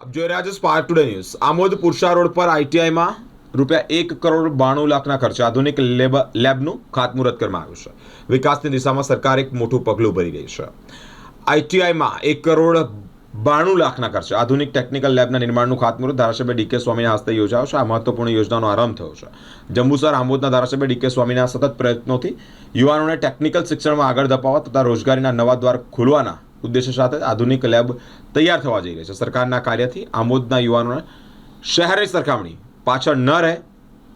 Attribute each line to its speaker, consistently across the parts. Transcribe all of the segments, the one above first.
Speaker 1: જોઈ રહ્યા છો spark today news Amod Pursa road પર આઈટીઆઈમાં રૂપિયા એક કરોડ બાણું લાખના ખર્ચે આધુનિક લેબ લેબનું ખાતમુહૂર્ત કરવામાં આવ્યું છે વિકાસની દિશામાં સરકાર એક મોટું પગલું ભરી રહી છે આઈટીઆઈમાં એક કરોડ બાણું લાખના ખર્ચે આધુનિક ટેકનિકલ લેબના નિર્માણનું ખાતમુહૂર્ત ધારાસભ્ય ડીકે સ્વામીના હસ્તે છે। આ મહત્વપૂર્ણ યોજનાનો આરંભ થયો છે। જંબુસર, આમોદના ધારાસભ્ય ડીકે સ્વામીના સતત પ્રયત્નોથી યુવાનોને ટેકનિકલ શિક્ષણમાં આગળ ધપાવવા તથા રોજગારીના નવા દ્વાર ખોલવાના ઉદ્દેશ્ય સાથે આધુનિક લેબ તૈયાર થવા જઈ રહી છે. સરકારના કાર્યથી આમોદના યુવાનોને શહેરની સરખામણી પાછળ ન રહે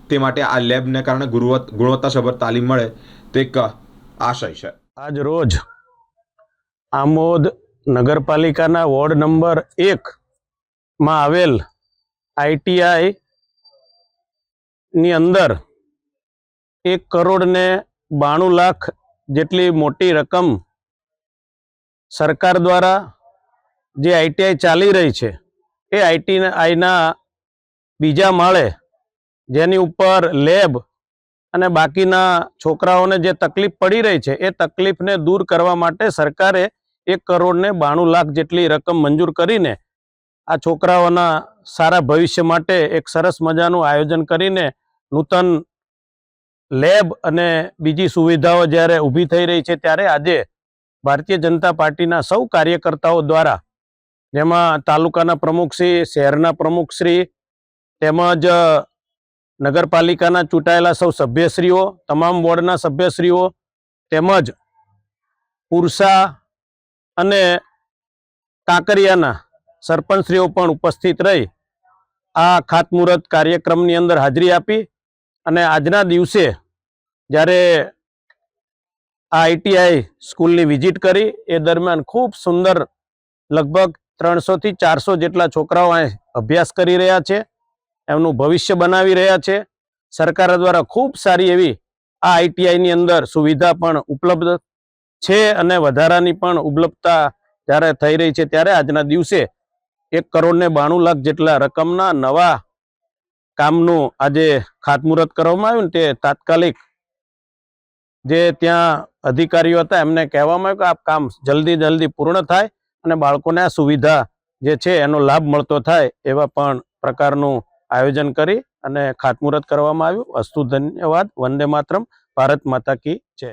Speaker 1: તે માટે આ લેબને કારણે ગુણવત્ત, ગુણવત્તાસભર તાલીમ મળે તે એક આશય છે.
Speaker 2: આજ રોજ આમોદ નગરપાલિકાના વોર્ડ નંબર એક માં આવેલ આઈટીઆઈ ની અંદર એક કરોડ ને બાણું લાખ જેટલી મોટી રકમ સરકાર દ્વારા જે આઈટીઆઈ ચાલી રહી છે, એ આઈટીઆઈના બીજા માળે જેની ઉપર લેબ અને બાકીના છોકરાઓને જે તકલીફ પડી રહી છે, એ તકલીફને દૂર કરવા માટે સરકારે એક કરોડને બાણું લાખ જેટલી રકમ મંજૂર કરીને આ છોકરાઓના સારા ભવિષ્ય માટે એક સરસ મજાનું આયોજન કરીને નૂતન લેબ અને બીજી સુવિધાઓ જ્યારે ઊભી થઈ રહી છે, ત્યારે આજે ભારતીય જનતા પાર્ટીના સૌ કાર્યકર્તાઓ દ્વારા જેમાં તાલુકાના પ્રમુખશ્રી શહેરના પ્રમુખશ્રી તેમજ નગરપાલિકાના ચૂંટાયેલા સૌ સભ્યશ્રીઓ, તમામ વોર્ડના સભ્યશ્રીઓ, તેમજ પુરસા અને કાંકરિયાના સરપંચશ્રીઓ પણ ઉપસ્થિત રહી આ ખાતમુહૂર્ત કાર્યક્રમની અંદર હાજરી આપી અને આજના દિવસે જ્યારે આ આઈટીઆઈ સ્કૂલની વિઝિટ કરી. એ દરમિયાન ખૂબ સુંદર, લગભગ ત્રણસોથી ચારસો જેટલા છોકરાઓ અહીં અભ્યાસ કરી રહ્યા છે, એમનું ભવિષ્ય બનાવી રહ્યા છે. સરકાર દ્વારા ખૂબ સારી એવી આ આઈટીઆઈની અંદર સુવિધા પણ ઉપલબ્ધ છે અને વધારાની પણ ઉપલબ્ધતા જ્યારે થઈ રહી છે ત્યારે આજના દિવસે એક કરોડ ને બાણું લાખ જેટલા રકમના નવા કામનું આજે ખાતમુહૂર્ત કરવામાં આવ્યું ને તે તાત્કાલિક જે ત્યાં અધિકારીઓ હતા, એમને કહેવામાં આવ્યું કે આ કામ જલ્દી જલ્દી પૂર્ણ થાય અને બાળકોને આ સુવિધા જે છે એનો લાભ મળતો થાય એવા પણ પ્રકારનું આયોજન કરી અને ખાતમુહૂર્ત કરવામાં આવ્યું. અસ્તુ ધન્યવાદ. વંદે માતરમ. ભારત માતા કી જય.